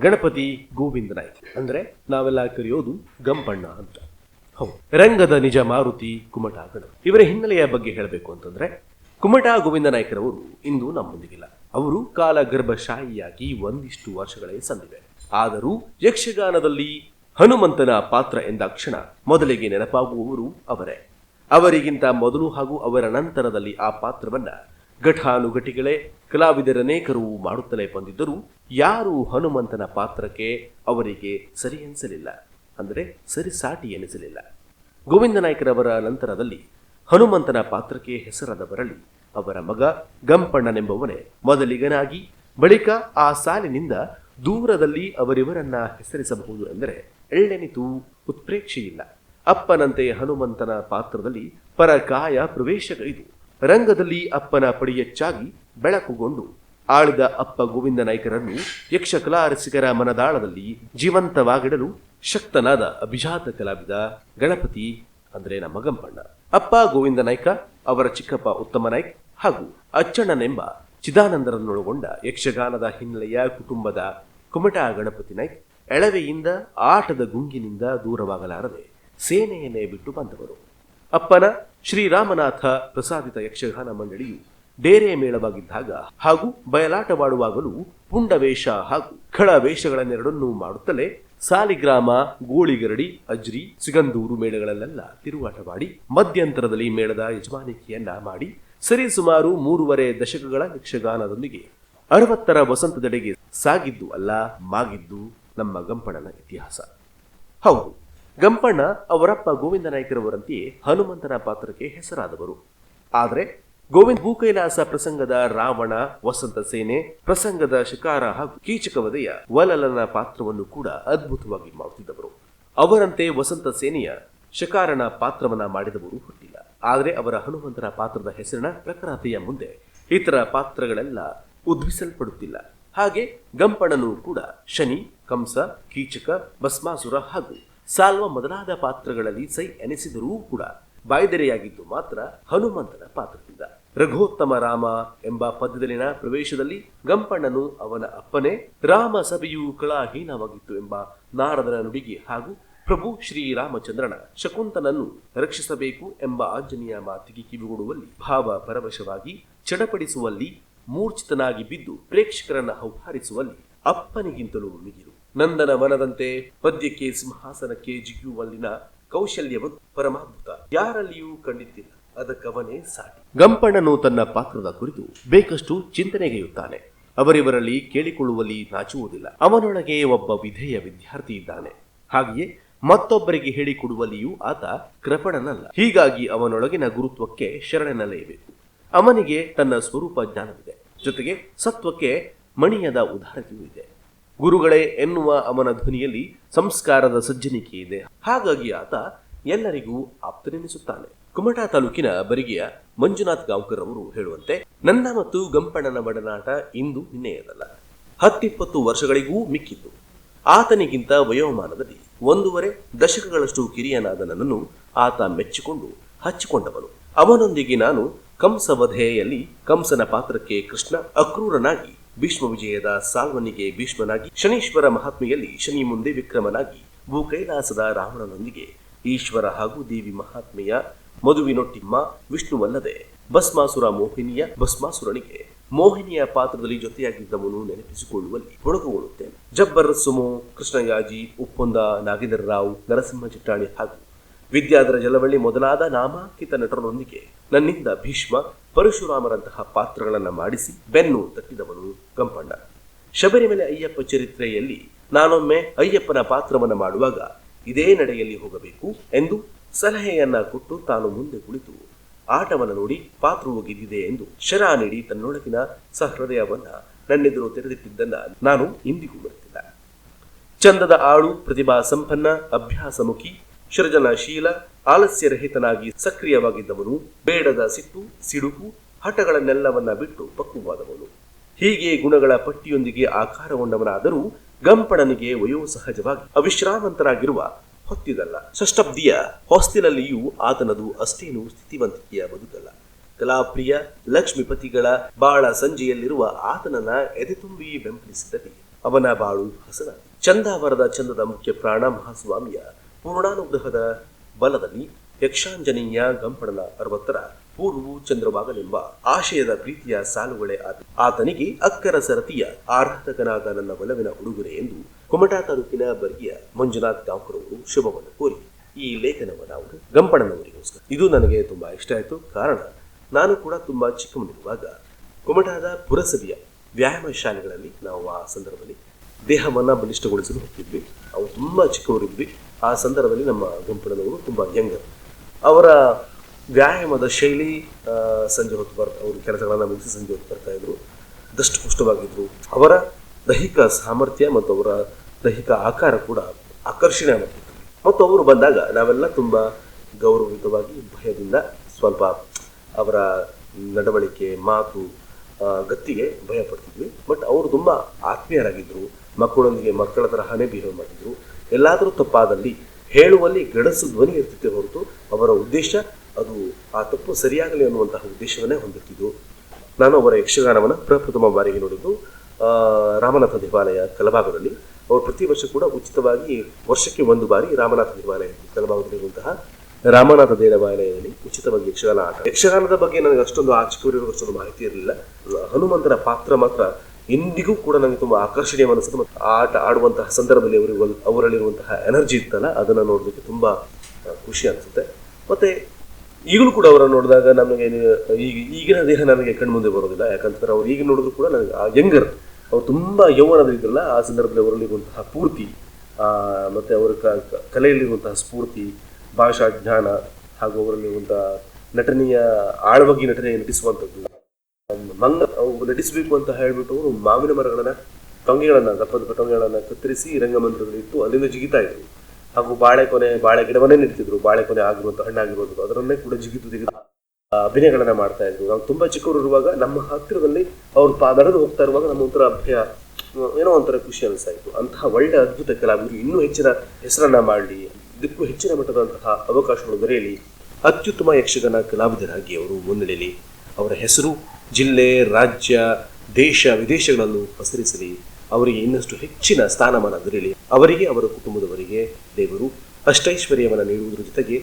ಗಣಪತಿ ಗೋವಿಂದ ನಾಯ್ಕ. ಅಂದ್ರೆ ನಾವೆಲ್ಲ ಕರೆಯೋದು ಗಂಪಣ್ಣ ಅಂತ. ಹೌದು. ರಂಗದ ನಿಜ ಮಾರುತಿ ಕುಮಟಾ ಗಣ. ಇವರ ಹಿನ್ನೆಲೆಯ ಬಗ್ಗೆ ಹೇಳಬೇಕು ಅಂತಂದ್ರೆ, ಕುಮಟಾ ಗೋವಿಂದ ನಾಯ್ಕರವರು ಇಂದು ನಮ್ಮೊಂದಿಗಿಲ್ಲ. ಅವರು ಕಾಲ ಗರ್ಭಶಾಹಿಯಾಗಿ ಒಂದಿಷ್ಟು ವರ್ಷಗಳೇ ಸಂದಿವೆ ಆದರೂ ಯಕ್ಷಗಾನದಲ್ಲಿ ಹನುಮಂತನ ಪಾತ್ರ ಎಂದಾಕ್ಷಣ ಮೊದಲಿಗೆ ನೆನಪಾಗುವವರು ಅವರೇ. ಅವರಿಗಿಂತ ಮೊದಲು ಹಾಗೂ ಅವರ ನಂತರದಲ್ಲಿ ಆ ಪಾತ್ರವನ್ನ ಘಟಾನುಘಟಿಗಳೇ ಕಲಾವಿದರನೇಕರು ಮಾಡುತ್ತಲೇ ಬಂದಿದ್ದರೂ ಯಾರೂ ಹನುಮಂತನ ಪಾತ್ರಕ್ಕೆ ಅವರಿಗೆ ಸರಿ ಎನಿಸಲಿಲ್ಲ. ಅಂದರೆ ಸರಿಸಾಟಿ ಎನಿಸಲಿಲ್ಲ. ಗೋವಿಂದ ನಾಯ್ಕರವರ ನಂತರದಲ್ಲಿ ಹನುಮಂತನ ಪಾತ್ರಕ್ಕೆ ಹೆಸರಾದ ಬರಲಿ ಅವರ ಮಗ ಗಂಪಣ್ಣನೆಂಬವನೇ ಮೊದಲಿಗನಾಗಿ, ಬಳಿಕ ಆ ಸಾಲಿನಿಂದ ದೂರದಲ್ಲಿ ಅವರಿವರನ್ನ ಹೆಸರಿಸಬಹುದು ಎಂದರೆ ಎಳ್ಳೆನಿತು ಉತ್ಪ್ರೇಕ್ಷೆಯಿಲ್ಲ. ಅಪ್ಪನಂತೆ ಹನುಮಂತನ ಪಾತ್ರದಲ್ಲಿ ಪರಕಾಯ ಪ್ರವೇಶಗೈದು ರಂಗದಲ್ಲಿ ಅಪ್ಪನ ಪಡಿಯಚ್ಚಾಗಿ ಬೆಳಕುಗೊಂಡು ಆಳಿದ ಅಪ್ಪ ಗೋವಿಂದ ನಾಯ್ಕರನ್ನು ಯಕ್ಷಕಲಾ ರಸಿಕರ ಮನದಾಳದಲ್ಲಿ ಜೀವಂತವಾಗಿಡಲು ಶಕ್ತನಾದ ಅಭಿಜಾತ ಕಲಾವಿದ ಗಣಪತಿ ಅಂದ್ರೆ ನಮ್ಮ ಗಂಪಣ್ಣ. ಅಪ್ಪ ಗೋವಿಂದ ನಾಯ್ಕ, ಅವರ ಚಿಕ್ಕಪ್ಪ ಉತ್ತಮ ನಾಯ್ಕ ಹಾಗೂ ಅಚ್ಚಣ್ಣನೆಂಬ ಚಿದಾನಂದರನ್ನೊಳಗೊಂಡ ಯಕ್ಷಗಾನದ ಹಿನ್ನೆಲೆಯ ಕುಟುಂಬದ ಕುಮಟಾ ಗಣಪತಿ ನಾಯ್ಕ್ ಎಳವೆಯಿಂದ ಆಟದ ಗುಂಗಿನಿಂದ ದೂರವಾಗಲಾರದೆ ಸೇನೆಯನ್ನೇ ಬಿಟ್ಟು ಬಂದವರು. ಅಪ್ಪನ ಶ್ರೀರಾಮನಾಥ ಪ್ರಸಾದಿತ ಯಕ್ಷಗಾನ ಮಂಡಳಿಯು ಡೇರೆ ಮೇಳವಾಗಿದ್ದಾಗ ಹಾಗೂ ಬಯಲಾಟವಾಡುವಾಗಲೂ ಪುಂಡವೇಷ ಹಾಗೂ ಖಳ ವೇಷಗಳನ್ನೆರಡನ್ನೂ ಮಾಡುತ್ತಲೇ ಸಾಲಿಗ್ರಾಮ, ಗೋಳಿಗರಡಿ, ಅಜ್ರಿ, ಸಿಗಂದೂರು ಮೇಳಗಳಲ್ಲೆಲ್ಲ ತಿರುಗಾಟವಾಡಿ ಮಧ್ಯಂತರದಲ್ಲಿ ಮೇಳದ ಯಜಮಾನಿಕೆಯನ್ನ ಮಾಡಿ ಸರಿಸುಮಾರು ಮೂರುವರೆ ದಶಕಗಳ ಯಕ್ಷಗಾನದೊಂದಿಗೆ ಅರವತ್ತರ ವಸಂತದೆಡೆಗೆ ಸಾಗಿದ್ದು ಅಲ್ಲ, ಮಾಗಿದ್ದು ನಮ್ಮ ಗಂಪಣನ ಇತಿಹಾಸ. ಹೌದು. ಗಂಪಣ್ಣ ಅವರಪ್ಪ ಗೋವಿಂದ ನಾಯ್ಕರವರಂತೆಯೇ ಹನುಮಂತನ ಪಾತ್ರಕ್ಕೆ ಹೆಸರಾದವರು. ಆದರೆ ಗೋವಿಂದ ಭೂಕೈಲಾಸ ಪ್ರಸಂಗದ ರಾವಣ, ವಸಂತ ಸೇನೆ, ಪ್ರಸಂಗದ ಶಿಕಾರ ಹಾಗೂ ಕೀಚಕವದೆಯ ವಲಲನ ಪಾತ್ರವನ್ನು ಕೂಡ ಅದ್ಭುತವಾಗಿ ಮಾಡುತ್ತಿದ್ದವರು. ಅವರಂತೆ ವಸಂತ ಸೇನೆಯ ಶಕಾರನ ಪಾತ್ರವನ್ನ ಮಾಡಿದವರು ಹುಟ್ಟಿಲ್ಲ. ಆದರೆ ಅವರ ಹನುಮಂತನ ಪಾತ್ರದ ಹೆಸರಿನ ಪ್ರಖರತೆಯ ಮುಂದೆ ಇತರ ಪಾತ್ರಗಳೆಲ್ಲ ಉದ್ವಿಸಲ್ಪಡುತ್ತಿಲ್ಲ ಹಾಗೆ ಗಂಪಣನು ಕೂಡ ಶನಿ, ಕಂಸ, ಕೀಚಕ, ಭಸ್ಮಾಸುರ ಹಾಗೂ ಸಾಲ್ವ ಮೊದಲಾದ ಪಾತ್ರಗಳಲ್ಲಿ ಸೈ ಎನಿಸಿದರೂ ಕೂಡ ಬಾಯ್ದೆರೆಯಾಗಿದ್ದು ಮಾತ್ರ ಹನುಮಂತನ ಪಾತ್ರದಿಂದ. ರಘೋತ್ತಮ ರಾಮ ಎಂಬ ಪದ್ಯದಲ್ಲಿನ ಪ್ರವೇಶದಲ್ಲಿ ಗಂಪಣ್ಣನು ಅವನ ಅಪ್ಪನೇ, ರಾಮ ಸಭೆಯು ಕಳಾಹೀನವಾಗಿತ್ತು ಎಂಬ ನಾರದನ ನುಡಿಗೆ ಹಾಗೂ ಪ್ರಭು ಶ್ರೀರಾಮಚಂದ್ರನ ಶಕುಂತನನ್ನು ರಕ್ಷಿಸಬೇಕು ಎಂಬ ಆಂಜನೇಯ ಮಾತಿಗೆ ಕಿವಿಗೊಡುವಲ್ಲಿ ಭಾವ ಪರವಶವಾಗಿ ಚಡಪಡಿಸುವಲ್ಲಿ ಮೂರ್ಛಿತನಾಗಿ ಬಿದ್ದು ಪ್ರೇಕ್ಷಕರನ್ನ ಹೌಹಾರಿಸುವಲ್ಲಿ ಅಪ್ಪನಿಗಿಂತಲೂ ಮಿಗಿಲು. ನಂದನ ವನದಂತೆ ಪದ್ಯಕ್ಕೆ ಸಿಂಹಾಸನಕ್ಕೆ ಜಿಗಿಯುವಲ್ಲಿನ ಕೌಶಲ್ಯವು ಪರಮಾದ್ಭುತ. ಯಾರಲ್ಲಿಯೂ ಕಂಡಿದ್ದಿಲ್ಲ ಅದಕ್ಕವನೇ ಸಾಟಿ. ಗಂಪಣ್ಣನು ತನ್ನ ಪಾತ್ರದ ಕುರಿತು ಬೇಕಷ್ಟು ಚಿಂತನೆಗೆಯುತ್ತಾನೆ. ಅವರಿವರಲ್ಲಿ ಕೇಳಿಕೊಳ್ಳುವಲ್ಲಿ ನಾಚುವುದಿಲ್ಲ. ಅವನೊಳಗೆ ಒಬ್ಬ ವಿಧೇಯ ವಿದ್ಯಾರ್ಥಿ ಇದ್ದಾನೆ. ಹಾಗೆಯೇ ಮತ್ತೊಬ್ಬರಿಗೆ ಹೇಳಿಕೊಡುವಲ್ಲಿಯೂ ಆತ ಕೃಪಣನಲ್ಲ. ಹೀಗಾಗಿ ಅವನೊಳಗಿನ ಗುರುತ್ವಕ್ಕೆ ಶರಣನಲೇಬೇಕು ಅವನಿಗೆ ತನ್ನ ಸ್ವರೂಪ ಜ್ಞಾನವಿದೆ. ಜೊತೆಗೆ ಸತ್ವಕ್ಕೆ ಮಣಿಯದ ಉದಾರತೆಯೂ ಇದೆ. ಗುರುಗಳೇ ಎನ್ನುವ ಅವನ ಧ್ವನಿಯಲ್ಲಿ ಸಂಸ್ಕಾರದ ಸಜ್ಜನಿಕೆ ಇದೆ. ಹಾಗಾಗಿ ಆತ ಎಲ್ಲರಿಗೂ ಆಪ್ತನೆನಿಸುತ್ತಾನೆ. ಕುಮಟಾ ತಾಲೂಕಿನ ಬರಿಗೆಯ ಮಂಜುನಾಥ್ ಗಾಂವ್ಕರ್ ಅವರು ಹೇಳುವಂತೆ ನನ್ನ ಮತ್ತು ಗಂಪಣ್ಣನ ಒಡನಾಟ ಇಂದು ನಿನ್ನೆಯದಲ್ಲ. ಹತ್ತಿಪ್ಪತ್ತು ವರ್ಷಗಳಿಗೂ ಮಿಕ್ಕಿತು ಆತನಿಗಿಂತ ವಯೋಮಾನದಲ್ಲಿ ಒಂದೂವರೆ ದಶಕಗಳಷ್ಟು ಕಿರಿಯನಾದ ನನ್ನನ್ನು ಆತ ಮೆಚ್ಚಿಕೊಂಡು ಹಚ್ಚಿಕೊಂಡವನು. ಅವನೊಂದಿಗೆ ನಾನು ಕಂಸವಧೆಯಲ್ಲಿ ಕಂಸನ ಪಾತ್ರಕ್ಕೆ ಕೃಷ್ಣ ಅಕ್ರೂರನಾಗಿ ಭೀಷ್ಮ ವಿಜಯದ ಸಾಲ್ವನಿಗೆ ಭೀಷ್ಮನಾಗಿ ಶನೀಶ್ವರ ಮಹಾತ್ಮೆಯಲ್ಲಿ ಶನಿ ಮುಂದೆ ವಿಕ್ರಮನಾಗಿ ಭೂಕೈಲಾಸದ ರಾವಣನೊಂದಿಗೆ ಈಶ್ವರ ಹಾಗೂ ದೇವಿ ಮಹಾತ್ಮೆಯ ಮದುವಿನೊಟ್ಟಿಮ್ಮ ವಿಷ್ಣುವಲ್ಲದೆ ಭಸ್ಮಾಸುರ ಮೋಹಿನಿಯ ಭಸ್ಮಾಸುರನಿಗೆ ಮೋಹಿನಿಯ ಪಾತ್ರದಲ್ಲಿ ಜೊತೆಯಾಗಿದ್ದವನು ನೆನಪಿಸಿಕೊಳ್ಳುವಲ್ಲಿ ಹುಡುಕುಕೊಳ್ಳುತ್ತೇನೆ ಜಬ್ಬರ್ ಸುಮೋ ಕೃಷ್ಣಯಾಜಿ ಉಪ್ಪೊಂದ, ನಾಗೇಂದ್ರ ರಾವ್, ನರಸಿಂಹ ಚಿಟ್ಟಾಣಿ ಹಾಗೂ ವಿದ್ಯಾಧರ ಜಲವಳ್ಳಿ ಮೊದಲಾದ ನಾಮಾಂಕಿತ ನಟರೊಂದಿಗೆ ನನ್ನಿಂದ ಭೀಷ್ಮ ಪರಶುರಾಮರಂತಹ ಪಾತ್ರಗಳನ್ನು ಮಾಡಿಸಿ ಬೆನ್ನು ತಟ್ಟಿದವನು ಕಂಪಣ್ಣ ಶಬರಿಮಲೆ ಅಯ್ಯಪ್ಪ ಚರಿತ್ರೆಯಲ್ಲಿ ನಾನೊಮ್ಮೆ ಅಯ್ಯಪ್ಪನ ಪಾತ್ರವನ್ನು ಮಾಡುವಾಗ ಇದೇ ನಡೆಯಲ್ಲಿ ಹೋಗಬೇಕು ಎಂದು ಸಲಹೆಯನ್ನ ಕೊಟ್ಟು ತಾನು ಮುಂದೆ ಕುಳಿತು ಆಟವನ್ನು ನೋಡಿ ಪಾತ್ರವು ಗೆದ್ದಿದೆ ಎಂದು ಶರ ನೀಡಿ ತನ್ನೊಳಗಿನ ಸಹೃದಯವನ್ನ ನನ್ನೆದುರು ತೆರೆದಿಟ್ಟಿದ್ದನ್ನ ನಾನು ಇಂದಿಗೂ ಮರೆತಿಲ್ಲ. ಚಂದದ ಆಳು ಪ್ರತಿಭಾ ಸಂಪನ್ನ ಅಭ್ಯಾಸಮುಖಿ ಸೃಜನಶೀಲ ಆಲಸ್ಯರಹಿತನಾಗಿ ಸಕ್ರಿಯವಾಗಿದ್ದವನು, ಬೇಡದ ಸಿಟ್ಟು ಸಿಡುಕು ಹಠಗಳನ್ನೆಲ್ಲವನ್ನ ಬಿಟ್ಟು ಪಕ್ವವಾದವನು. ಹೀಗೆ ಗುಣಗಳ ಪಟ್ಟಿಯೊಂದಿಗೆ ಆಕಾರಗೊಂಡವನಾದರೂ ಗಂಪಣನಿಗೆ ವಯೋ ಸಹಜವಾಗಿ ಅವಿಶ್ರಾಮಂತರಾಗಿರುವ ಹೊತ್ತಿದಲ್ಲ. ಷಷ್ಟಬ್ದಿಯ ಹೊಸ್ತಿಲಲ್ಲಿಯೂ ಆತನದು ಅಷ್ಟೇನು ಸ್ಥಿತಿವಂತಿಕೆಯ ಬದುಕಲ್ಲ ಕಲಾಪ್ರಿಯ ಲಕ್ಷ್ಮೀಪತಿಗಳ ಬಾಳ ಸಂಜೆಯಲ್ಲಿರುವ ಆತನನ್ನ ಎದೆ ತುಂಬಿ ಬೆಂಬಲಿಸಿದಲ್ಲಿ ಅವನ ಬಾಳು ಹಸನ. ಚಂದಾವರದ ಚಂದದ ಮುಖ್ಯ ಪ್ರಾಣ ಮಹಾಸ್ವಾಮಿಯ ಪೂರ್ಣಾನುಗ್ರಹದ ಬಲದಲ್ಲಿ ಯಕ್ಷಾಂಜನೇಯ ಗಂಪಣನ ಅರವತ್ತರ ಪೂರ್ವವು ಚಂದ್ರವಾಗಲೆಂಬ ಆಶಯದ ಪ್ರೀತಿಯ ಸಾಲುಗಳೇ ಆತ ಆತನಿಗೆ ಅಕ್ಕರ ಸರತಿಯ ಆರಾಧಕನಾದ ನನ್ನ ಒಲವಿನ ಉಡುಗೊರೆ ಎಂದು ಕುಮಟಾ ತಾಲೂಕಿನ ಬರ್ಗಿಯ ಮಂಜುನಾಥ್ ಗಾಂಕುರವರು ಅವರು ಶುಭವನ್ನು ಕೋರಿ ಈ ಲೇಖನವನ್ನು ಅವರು ಗಂಪಣನವರಿಗೋಸ್ಕರ ಇದು ನನಗೆ ತುಂಬಾ ಇಷ್ಟ ಆಯಿತು. ಕಾರಣ, ನಾನು ಕೂಡ ತುಂಬಾ ಚಿಕ್ಕವನಿರುವಾಗ ಕುಮಟಾದ ಪುರಸಭೆಯ ವ್ಯಾಯಾಮ ಶಾಲೆಗಳಲ್ಲಿ ನಾವು ಆ ಸಂದರ್ಭದಲ್ಲಿ ದೇಹವನ್ನು ಬಲಿಷ್ಠಗೊಳಿಸಲು ಹೋಗ್ತಿದ್ವಿ. ಅವು ತುಂಬಾ ಚಿಕ್ಕವರಿದ್ವಿ. ಆ ಸಂದರ್ಭದಲ್ಲಿ ನಮ್ಮ ಗುಂಪಿನವರು ತುಂಬ ಯಂಗರ್ ಅವರ ವ್ಯಾಯಾಮದ ಶೈಲಿ ಸಂಜೆ ಹೊತ್ತು ಬರ್ತಾ ಅವರು ಕೆಲಸಗಳನ್ನು ಮುಗಿಸಿ ಸಂಜೆ ಹೊತ್ತು ಬರ್ತಾ ಇದ್ರು. ದಷ್ಟಪುಷ್ಟವಾಗಿದ್ದರು ಅವರ ದೈಹಿಕ ಸಾಮರ್ಥ್ಯ ಮತ್ತು ಅವರ ದೈಹಿಕ ಆಕಾರ ಕೂಡ ಆಕರ್ಷಣೆ ಮಾಡ್ತಿತ್ತು ಮತ್ತು ಅವರು ಬಂದಾಗ ನಾವೆಲ್ಲ ತುಂಬ ಗೌರವಯುತವಾಗಿ, ಭಯದಿಂದ ಸ್ವಲ್ಪ ಅವರ ನಡವಳಿಕೆ, ಮಾತು ಗತ್ತಿಗೆ ಭಯ ಪಡ್ತಿದ್ವಿ ಬಟ್ ಅವರು ತುಂಬ ಆತ್ಮೀಯರಾಗಿದ್ದರು ಮಕ್ಕಳೊಂದಿಗೆ ಮಕ್ಕಳ ತರಹನೇ ಬಿಹೇವ್ ಮಾಡಿದ್ರು ಎಲ್ಲಾದರೂ ತಪ್ಪಾದಲ್ಲಿ ಹೇಳುವಲ್ಲಿ ಗಡಸು ಧ್ವನಿ ಇರ್ತಿತ್ತೆ ಹೊರತು ಅವರ ಉದ್ದೇಶ ಅದು ಆ ತಪ್ಪು ಸರಿಯಾಗಲಿ ಅನ್ನುವಂತಹ ಉದ್ದೇಶವನ್ನೇ ಹೊಂದಿರ್ತಿದ್ದು ನಾನು ಅವರ ಯಕ್ಷಗಾನವನ್ನು ಪ್ರಪ್ರಥಮ ಬಾರಿಗೆ ನೋಡಿದ್ದು ರಾಮನಾಥ ದೇವಾಲಯ ಕಲಭಾಗದಲ್ಲಿ ಅವರು ಪ್ರತಿ ವರ್ಷ ಕೂಡ ಉಚಿತವಾಗಿ ವರ್ಷಕ್ಕೆ ಒಂದು ಬಾರಿ ರಾಮನಾಥ ದೇವಾಲಯ ಕಲಭಾಗದಲ್ಲಿರುವಂತಹ ರಾಮನಾಥ ದೇವಾಲಯದಲ್ಲಿ ಉಚಿತವಾಗಿ ಯಕ್ಷಗಾನ ಆಟ. ಯಕ್ಷಗಾನದ ಬಗ್ಗೆ ನನಗೆ ಅಷ್ಟೊಂದು ಆ ಚಿಕ್ಕವರಿರೋ ಅಷ್ಟೊಂದು ಮಾಹಿತಿ ಇರಲಿಲ್ಲ. ಹನುಮಂತನ ಪಾತ್ರ ಮಾತ್ರ ಇಂದಿಗೂ ಕೂಡ ನನಗೆ ತುಂಬಾ ಆಕರ್ಷಣೀಯ ಅನಿಸುತ್ತೆ ಮತ್ತು ಆಟ ಆಡುವಂತಹ ಸಂದರ್ಭದಲ್ಲಿ ಅವರಿಗೆ ಅವರಲ್ಲಿರುವಂತಹ ಎನರ್ಜಿ ಇತ್ತಲ್ಲ, ಅದನ್ನು ನೋಡೋದಕ್ಕೆ ತುಂಬಾ ಖುಷಿ ಅನಿಸುತ್ತೆ ಮತ್ತೆ ಈಗಲೂ ಕೂಡ ಅವರನ್ನು ನೋಡಿದಾಗ ನಮಗೆ ಈಗ ಈಗಿನ ದೇಹ ನನಗೆ ಕಣ್ಮುಂದೆ ಬರೋದಿಲ್ಲ. ಯಾಕಂತಂದ್ರೆ ಅವ್ರು ಈಗ ನೋಡಿದ್ರು ಕೂಡ ನನಗೆ ಆ ಯಂಗರ್ ಅವ್ರು ತುಂಬಾ ಯೌವನದಲ್ಲಿದ್ರಲ್ಲ ಆ ಸಂದರ್ಭದಲ್ಲಿ ಅವರಲ್ಲಿರುವಂತಹ ಪೂರ್ತಿ ಮತ್ತು ಅವರ ಕಲೆಯಲ್ಲಿರುವಂತಹ ಸ್ಫೂರ್ತಿ, ಭಾಷಾ ಜ್ಞಾನ ಹಾಗೂ ಅವರಲ್ಲಿರುವಂತಹ ನಟನೆಯ, ಆಳವಾಗಿ ನಟನೆ ನಟಿಸುವಂಥದ್ದು. ಮಂಗ ನಟಿಸಬೇಕು ಅಂತ ಹೇಳ್ಬಿಟ್ಟು ಅವರು ಮಾವಿನ ಮರಗಳನ್ನ ಟೊಂಗೆಗಳನ್ನ ದಪ್ಪ ದಪ್ಪ ಟೊಂಗೆಗಳನ್ನ ಕತ್ತರಿಸಿ ರಂಗಮಂದಿರದಲ್ಲಿ ಇಟ್ಟು ಅಲ್ಲಿಂದ ಜಿಗಿತಾ ಇದ್ರು. ಹಾಗೂ ಬಾಳೆ ಕೊನೆ, ಬಾಳೆ ಗಿಡವನ್ನೇ ನೆಡ್ತಿದ್ರು. ಬಾಳೆ ಕೊನೆ ಆಗಿರುವಂತ ಹಣ್ಣಾಗಿರುವಂಥದ್ದು ಅದರನ್ನೇ ಕೂಡ ಜಿಗಿತು ತೆಗೆದು ಅಭಿನಯಗಳನ್ನ ಮಾಡ್ತಾ ಇದ್ರು. ನಾವು ತುಂಬಾ ಚಿಕ್ಕವರು ಇರುವಾಗ ನಮ್ಮ ಹತ್ತಿರದಲ್ಲಿ ಅವ್ರು ನಡೆದು ಹೋಗ್ತಾ ಇರುವಾಗ ನಮ್ಮ ಒಂಥರ ಅಭ್ಯ ಏನೋ ಒಂಥರ ಖುಷಿ ಅನಿಸ್ತಾ ಅಂತಹ ಒಳ್ಳೆ ಅದ್ಭುತ ಕಲಾವಿದರು. ಇನ್ನೂ ಹೆಚ್ಚಿನ ಹೆಸರನ್ನ ಮಾಡಲಿ, ಇದಕ್ಕೂ ಹೆಚ್ಚಿನ ಮಟ್ಟದಂತಹ ಅವಕಾಶಗಳು ದೊರೆಯಲಿ. ಅತ್ಯುತ್ತಮ ಯಕ್ಷಗಾನ ಕಲಾವಿದರಾಗಿ ಅವರು ಮುನ್ನಡೆಯಲಿ ಅವರ ಹೆಸರು, ಜಿಲ್ಲೆ, ರಾಜ್ಯ, ದೇಶ, ವಿದೇಶಗಳಲ್ಲೂ ಪಸರಿಸಲಿ. ಅವರಿಗೆ ಇನ್ನಷ್ಟು ಹೆಚ್ಚಿನ ಸ್ಥಾನಮಾನ ದೊರೆಯಲಿ. ಅವರಿಗೆ, ಅವರ ಕುಟುಂಬದವರಿಗೆ, ದೇವರು ಅಷ್ಟೈಶ್ವರ್ಯವನ್ನು ನೀಡುವುದರ ಜೊತೆಗೆ